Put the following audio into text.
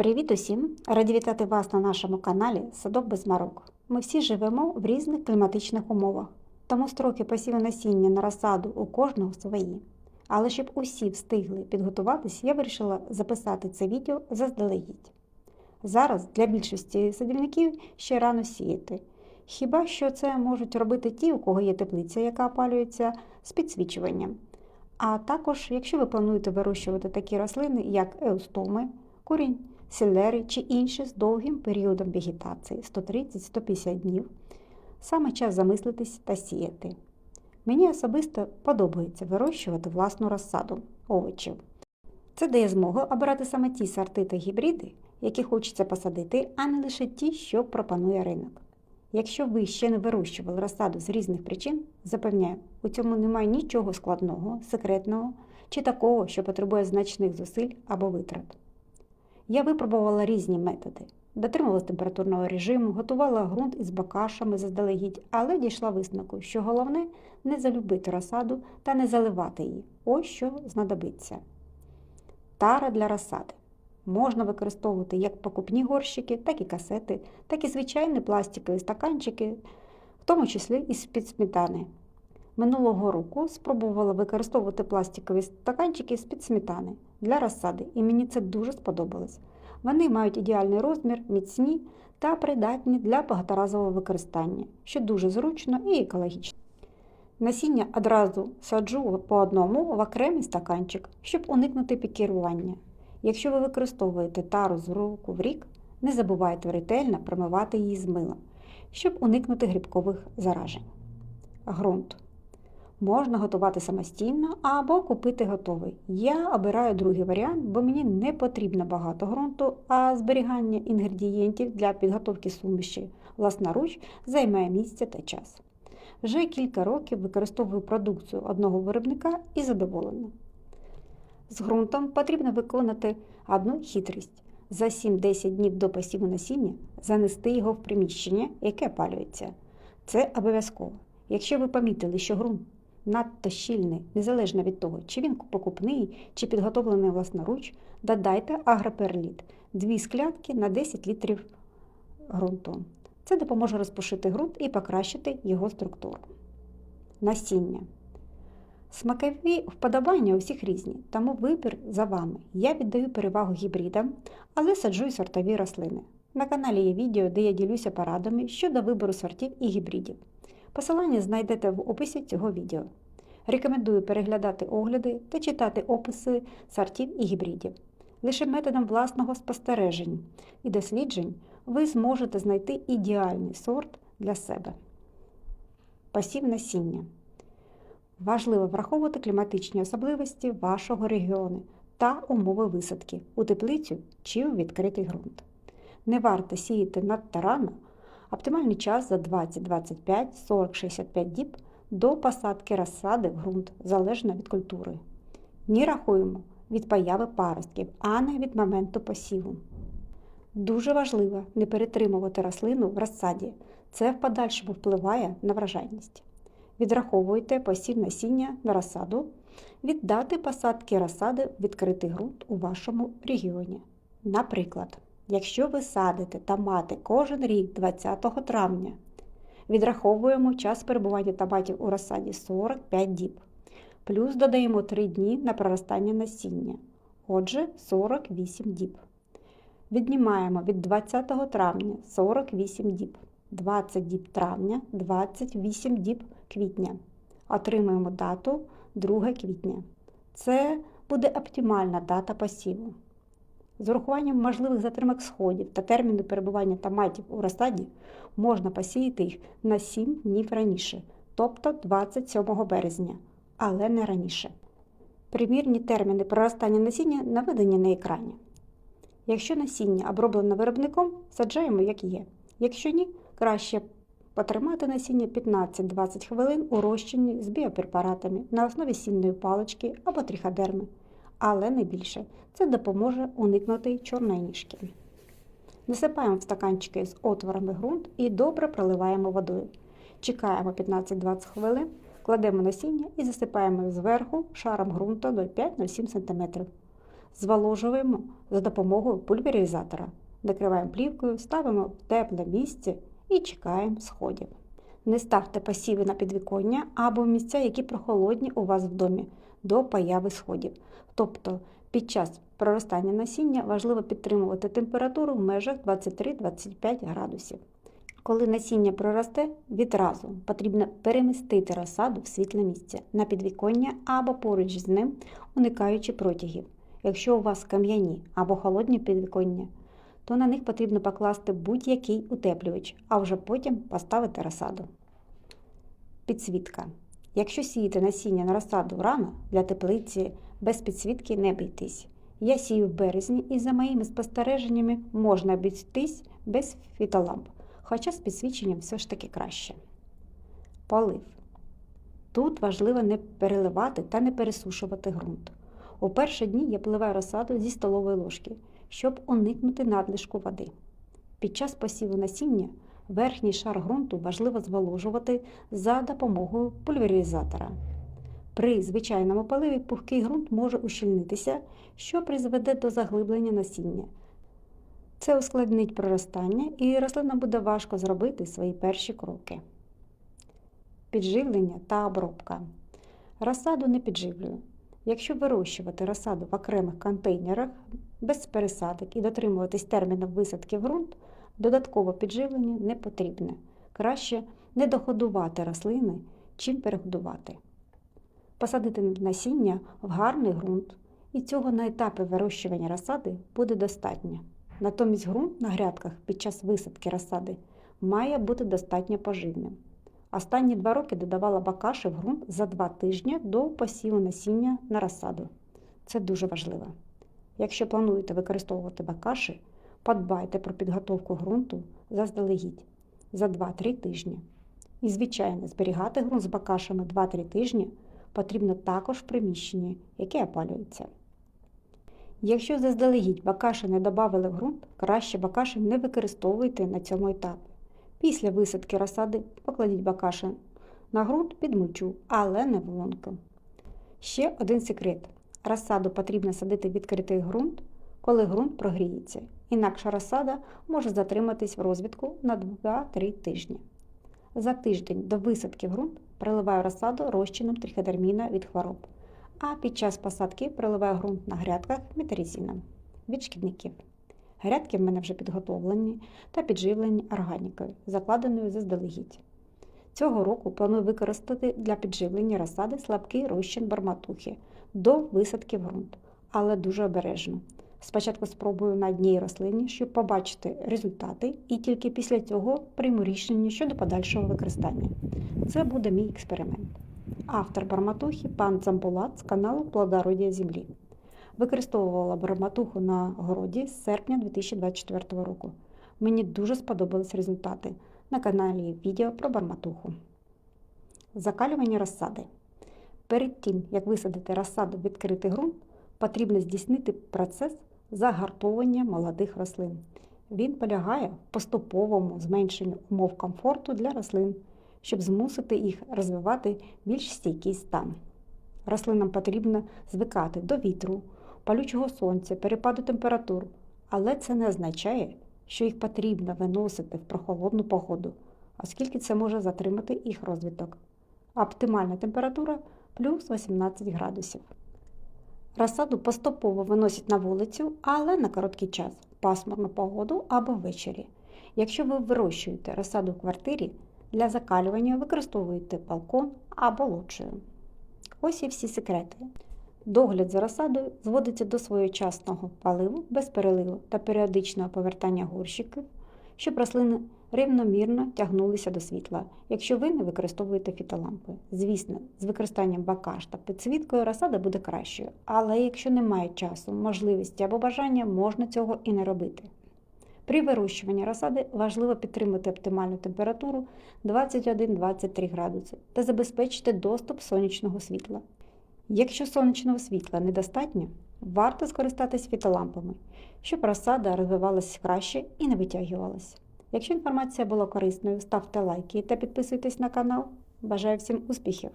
Привіт усім! Раді вітати вас на нашому каналі Садок без марок. Ми всі живемо в різних кліматичних умовах, тому строки посіву насіння на розсаду у кожного свої. Але щоб усі встигли підготуватись, я вирішила записати це відео заздалегідь. Зараз для більшості садівників ще рано сіяти. Хіба що це можуть робити ті, у кого є теплиця, яка опалюється з підсвічуванням. А також, якщо ви плануєте вирощувати такі рослини, як еустоми, курінь, селери чи інші з довгим періодом вегетації 130-150 днів, саме час замислитись та сіяти. Мені особисто подобається вирощувати власну розсаду овочів. Це дає змогу обирати саме ті сорти та гібриди, які хочеться посадити, а не лише ті, що пропонує ринок. Якщо ви ще не вирощували розсаду з різних причин, запевняю, у цьому немає нічого складного, секретного чи такого, що потребує значних зусиль або витрат. Я випробувала різні методи. Дотримувалася температурного режиму, готувала ґрунт із бакашами заздалегідь, але дійшла висновку, що головне не залюбити розсаду та не заливати її. Ось що знадобиться. Тара для розсади. Можна використовувати як покупні горщики, так і касети, так і звичайні пластикові стаканчики, в тому числі і з-під сметани. Минулого року спробувала використовувати пластикові стаканчики з-під сметани для розсади, і мені це дуже сподобалось. Вони мають ідеальний розмір, міцні та придатні для багаторазового використання, що дуже зручно і екологічно. Насіння одразу саджу по одному в окремий стаканчик, щоб уникнути пікірування. Якщо ви використовуєте тару з року в рік, не забувайте ретельно промивати її з милом, щоб уникнути грибкових заражень. Грунт можна готувати самостійно або купити готовий. Я обираю другий варіант, бо мені не потрібно багато ґрунту, а зберігання інгредієнтів для підготовки суміші власноруч займає місце та час. Вже кілька років використовую продукцію одного виробника і задоволена. З ґрунтом потрібно виконати одну хитрість. За 7-10 днів до посіву насіння занести його в приміщення, яке опалюється. Це обов'язково. Якщо ви помітили, що ґрунт надто щільний, незалежно від того, чи він покупний, чи підготовлений власноруч, додайте агроперліт 2 склянки на 10 літрів ґрунту. Це допоможе розпушити ґрунт і покращити його структуру. Насіння. Смакові вподобання у всіх різні, тому вибір за вами. Я віддаю перевагу гібридам, але саджу й сортові рослини. На каналі є відео, де я ділюся порадами щодо вибору сортів і гібридів. Посилання знайдете в описі цього відео. Рекомендую переглядати огляди та читати описи сортів і гібридів. Лише методом власного спостережень і досліджень ви зможете знайти ідеальний сорт для себе. Посів насіння. Важливо враховувати кліматичні особливості вашого регіону та умови висадки у теплицю чи у відкритий ґрунт. Не варто сіяти надто рано, оптимальний час за 20, 25, 40, 65 діб до посадки розсади в ґрунт залежно від культури. Ні рахуємо від появи паростків, а не від моменту посіву. Дуже важливо не перетримувати рослину в розсаді. Це в подальшому впливає на вражайність. Відраховуйте посів насіння на розсаду від дати посадки розсади в відкритий ґрунт у вашому регіоні. Наприклад, якщо ви садите томати кожен рік 20 травня, відраховуємо час перебування томатів у розсаді 45 діб, плюс додаємо 3 дні на проростання насіння, отже, 48 діб. Віднімаємо від 20 травня 48 діб, 20 діб травня, 28 діб квітня. Отримуємо дату 2 квітня. Це буде оптимальна дата посіву. З урахуванням можливих затримок сходів та терміну перебування томатів у розсаді можна посіяти їх на 7 днів раніше, тобто 27 березня, але не раніше. Примірні терміни проростання насіння наведені на екрані. Якщо насіння оброблено виробником, саджаємо як є. Якщо ні, краще потримати насіння 15-20 хвилин у розчині з біопрепаратами на основі сінної палички або тріходерми, але не більше. Це допоможе уникнути чорної ніжки. Насипаємо в стаканчики з отворами ґрунт і добре проливаємо водою. Чекаємо 15-20 хвилин, кладемо насіння і засипаємо зверху шаром ґрунту 0,5-0,7 см. зволожуємо за допомогою пульверизатора. Накриваємо плівкою, ставимо в тепле місце і чекаємо сходів. Не ставте посіви на підвіконня або місця, які прохолодні у вас в домі до появи сходів. Тобто під час проростання насіння важливо підтримувати температуру в межах 23-25 градусів. Коли насіння проросте, відразу потрібно перемістити розсаду в світле місце на підвіконня або поруч з ним, уникаючи протягів. Якщо у вас кам'яні або холодні підвіконня, то на них потрібно покласти будь-який утеплювач, а вже потім поставити розсаду. Підсвітка. Якщо сіяти насіння на розсаду рано для теплиці, без підсвітки не бійтесь. Я сію в березні і за моїми спостереженнями можна обійтись без фітоламп, хоча з підсвіченням все ж таки краще. Полив. Тут важливо не переливати та не пересушувати ґрунт. У перші дні я поливаю розсаду зі столової ложки, щоб уникнути надлишку води. Під час посіву насіння верхній шар ґрунту важливо зволожувати за допомогою пульверизатора. При звичайному поливі пухкий ґрунт може ущільнитися, що призведе до заглиблення насіння. Це ускладнить проростання і рослина буде важко зробити свої перші кроки. Підживлення та обробка. Розсаду не підживлюю. Якщо вирощувати розсаду в окремих контейнерах без пересадок і дотримуватись терміну висадки в ґрунт, додаткове підживлення не потрібне. Краще не догодувати рослини, чим перегодувати. Посадити насіння в гарний ґрунт, і цього на етапі вирощування розсади буде достатньо. Натомість ґрунт на грядках під час висадки розсади має бути достатньо поживним. Останні два роки додавала бакаші в ґрунт за два тижні до посіву насіння на розсаду. Це дуже важливо. Якщо плануєте використовувати бакаші, подбайте про підготовку ґрунту заздалегідь за 2-3 тижні. І, звичайно, зберігати ґрунт з бакашами 2-3 тижні потрібно також в приміщенні, яке опалюється. Якщо заздалегідь бакаші не додали в ґрунт, краще бакаші не використовуйте на цьому етапі. Після висадки розсади покладіть бакаші на ґрунт під мульчу, але не волонку. Ще один секрет. Розсаду потрібно садити в відкритий ґрунт, коли ґрунт прогріється. Інакше розсада може затриматись в розвідку на 2-3 тижні. За тиждень до висадки в ґрунт приливаю розсаду розчином триходерміна від хвороб, а під час посадки приливаю ґрунт на грядках метарізіном від шкідників. Грядки в мене вже підготовлені та підживлені органікою, закладеною заздалегідь. Цього року планую використати для підживлення розсади слабкий розчин барматухи до висадки в ґрунт, але дуже обережно. Спочатку спробую на одній рослині, щоб побачити результати, і тільки після цього прийму рішення щодо подальшого використання. Це буде мій експеримент. Автор барматухи пан Замбулат з каналу Плодородія Землі. Використовувала барматуху на городі з серпня 2024 року. Мені дуже сподобались результати. На каналі відео про барматуху. Закалювання розсади. Перед тим, як висадити розсаду в відкритий ґрунт, потрібно здійснити процес загартовування молодих рослин. Він полягає в поступовому зменшенню умов комфорту для рослин, щоб змусити їх розвивати більш стійкий стан. Рослинам потрібно звикати до вітру, палючого сонця, перепаду температур, але це не означає, що їх потрібно виносити в прохолодну погоду, оскільки це може затримати їх розвиток. Оптимальна температура плюс 18 градусів. Розсаду поступово виносять на вулицю, але на короткий час, пасмурну погоду або ввечері. Якщо ви вирощуєте розсаду в квартирі, для закалювання використовуєте балкон або лоджію. Ось і всі секрети. Догляд за розсадою зводиться до своєчасного поливу без переливу та періодичного повертання горщиків, щоб рослини рівномірно тягнулися до світла, якщо ви не використовуєте фітолампи. Звісно, з використанням бакаш та підсвіткою розсада буде кращою, але якщо немає часу, можливості або бажання, можна цього і не робити. При вирощуванні розсади важливо підтримати оптимальну температуру 21-23 градуси та забезпечити доступ сонячного світла. Якщо сонячного світла недостатньо, варто скористатись фітолампами, щоб розсада розвивалася краще і не витягувалася. Якщо інформація була корисною, ставте лайки та підписуйтесь на канал. Бажаю всім успіхів!